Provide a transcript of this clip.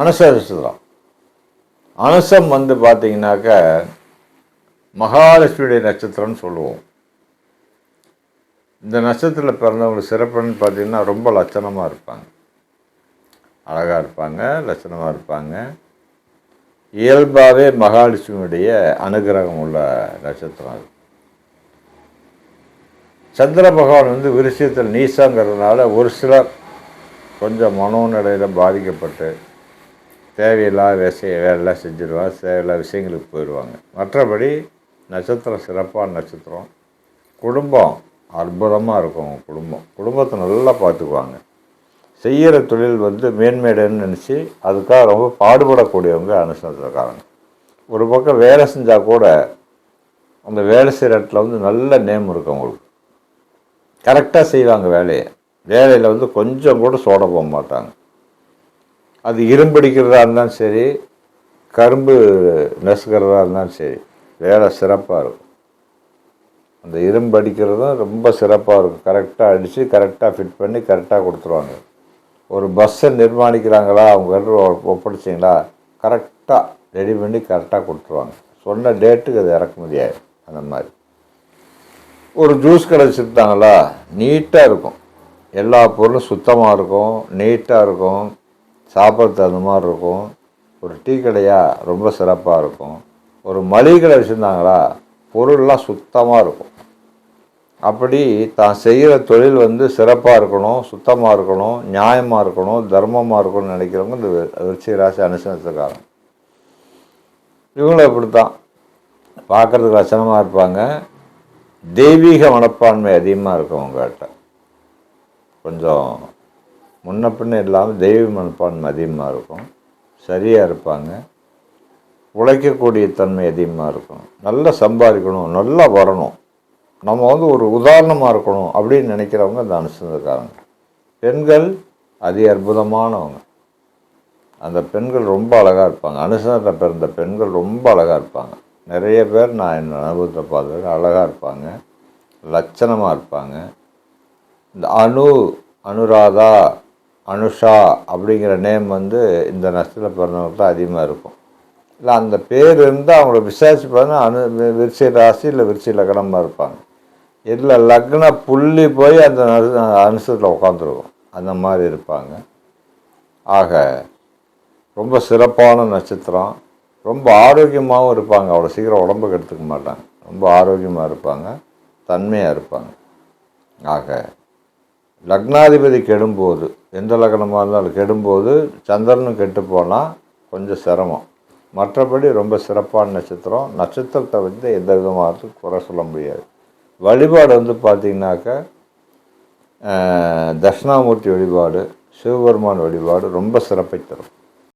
அனுச அனுசம் வந்து பார்த்தீங்கன்னாக்க மகாலட்சுமியுடைய நட்சத்திரம்னு சொல்லுவோம். இந்த நட்சத்திரத்தில் பிறந்தவங்களுக்கு சிறப்புன்னு பார்த்தீங்கன்னா ரொம்ப லட்சணமாக இருப்பாங்க. அழகாக இருப்பாங்க லட்சணமாக இருப்பாங்க. இயல்பாகவே மகாலட்சுமியுடைய அனுகிரகம் உள்ள நட்சத்திரம் அது. சந்திர பகவான் வந்து விருஷயத்தில் நீசாங்கிறதுனால ஒரு சிலர் கொஞ்சம் மனோநிலையில் பாதிக்கப்பட்டு தேவையில்லாத விஷய வேலைலாம் செஞ்சுருவாங்க தேவையில்லாத விஷயங்களுக்கு போயிடுவாங்க மற்றபடி நட்சத்திரம் சிறப்பான நட்சத்திரம். குடும்பம் அற்புதமாக இருக்கும் குடும்பம். குடும்பத்தை நல்லா பார்த்துக்குவாங்க. செய்கிற தொழில் வந்து மேன்மேடுன்னு நினச்சி அதுக்காக ரொம்ப பாடுபடக்கூடியவங்க அனுசரிச்சிருக்காங்க ஒரு பக்கம் வேலை செஞ்சால் கூட அந்த வேலை செய்கிற இடத்துல வந்து நல்ல நேம் இருக்கும் அவங்களுக்கு. கரெக்டாக செய்வாங்க வேலையை. வேலையில் வந்து கொஞ்சம் கூட சோட போக மாட்டாங்க. அது இரும்படிக்கிறதா இருந்தாலும் சரி கரும்பு நெசுக்கிறதா இருந்தாலும் சரி வேலை சிறப்பாக இருக்கும். அந்த இரும்பு அடிக்கிறதும் ரொம்ப சிறப்பாக இருக்கும். கரெக்டாக அடித்து கரெக்டாக ஃபிட் பண்ணி கரெக்டாக கொடுத்துருவாங்க. ஒரு பஸ்ஸை நிர்மாணிக்கிறாங்களா அவங்க ஒப்படைச்சிங்களா கரெக்டாக ரெடி பண்ணி கரெக்டாக கொடுத்துருவாங்க. சொன்ன டேட்டுக்கு அது இறக்க முடியாது அந்த மாதிரி. ஒரு ஜூஸ் கடை வச்சுருந்தாங்களா நீட்டாக இருக்கும். எல்லா பொருளும் சுத்தமாக இருக்கும் நீட்டாக இருக்கும். சாப்பிட்றது அந்த மாதிரி இருக்கும். ஒரு டீ கடையாக ரொம்ப சிறப்பாக இருக்கும். ஒரு மளிகை கடை வச்சுருந்தாங்களா பொருள்லாம் சுத்தமாக இருக்கும். அப்படி தான் செய்கிற தொழில் வந்து சிறப்பாக இருக்கணும் சுத்தமாக இருக்கணும் நியாயமாக இருக்கணும் தர்மமாக இருக்கணும்னு நினைக்கிறவங்க இந்த விருச்சிக ராசி அனுசரித்துக்காரன் இவங்களும் இப்படி தான் பார்க்குறதுக்கு லட்சணமாக இருப்பாங்க. தெய்வீக மனப்பான்மை அதிகமாக இருக்கும் அவங்ககிட்ட கொஞ்சம் முன்ன பின்ன இல்லாமல் தெய்வ மனப்பான்மை அதிகமாக இருக்கும். சரியாக இருப்பாங்க. உழைக்கக்கூடிய தன்மை அதிகமாக இருக்கும். நல்லா சம்பாதிக்கணும் நல்லா வரணும். நம்ம வந்து ஒரு உதாரணமாக இருக்கணும் அப்படின்னு நினைக்கிறவங்க அந்த அனுசந்தக்காரங்க பெண்கள் அதி அற்புதமானவங்க. அந்த பெண்கள் ரொம்ப அழகாக இருப்பாங்க. அனுசரத்தில் பிறந்த பெண்கள் ரொம்ப அழகாக இருப்பாங்க. நிறைய பேர் நான் என் அனுபவத்தை பார்த்து அழகாக இருப்பாங்க. லட்சணமாக இருப்பாங்க. இந்த அனு அனுராதா அனுஷா அப்படிங்கிற நேம் வந்து இந்த நஷ்டத்தில் பிறந்தவங்க தான் அதிகமாக இருக்கும். இல்லை அந்த பேர் இருந்தால் அவங்கள விசாரிச்சு பார்த்தா அனு விருச்சி ராசி இல்லை விருச்சி லக்னமாக இருப்பாங்க. இல்லை லக்ன புள்ளி போய் அந்த அனுசத்தில் உட்காந்துருக்கும் அந்த மாதிரி இருப்பாங்க. ஆக ரொம்ப சிறப்பான நட்சத்திரம். ரொம்ப ஆரோக்கியமாகவும் இருப்பாங்க. அவ்வளோ சீக்கிரம் உடம்புக்கு எடுத்துக்க மாட்டாங்க. ரொம்ப ஆரோக்கியமாக இருப்பாங்க. தன்மையாக இருப்பாங்க. ஆக லக்னாதிபதி கெடும்போது எந்த லக்னமாக இருந்தாலும் கெடும்போது சந்திரனும் கெட்டு போனால் கொஞ்சம் சிரமம். மற்றபடி ரொம்ப சிறப்பான நட்சத்திரம். நட்சத்திரத்தை வந்து எந்த விதமாக குறை சொல்ல முடியாது. வழிபாடு வந்து பார்த்திங்கனாக்கா தட்சிணாமூர்த்தி வழிபாடு சிவபெருமான் வழிபாடு ரொம்ப சிறப்பை தரும்.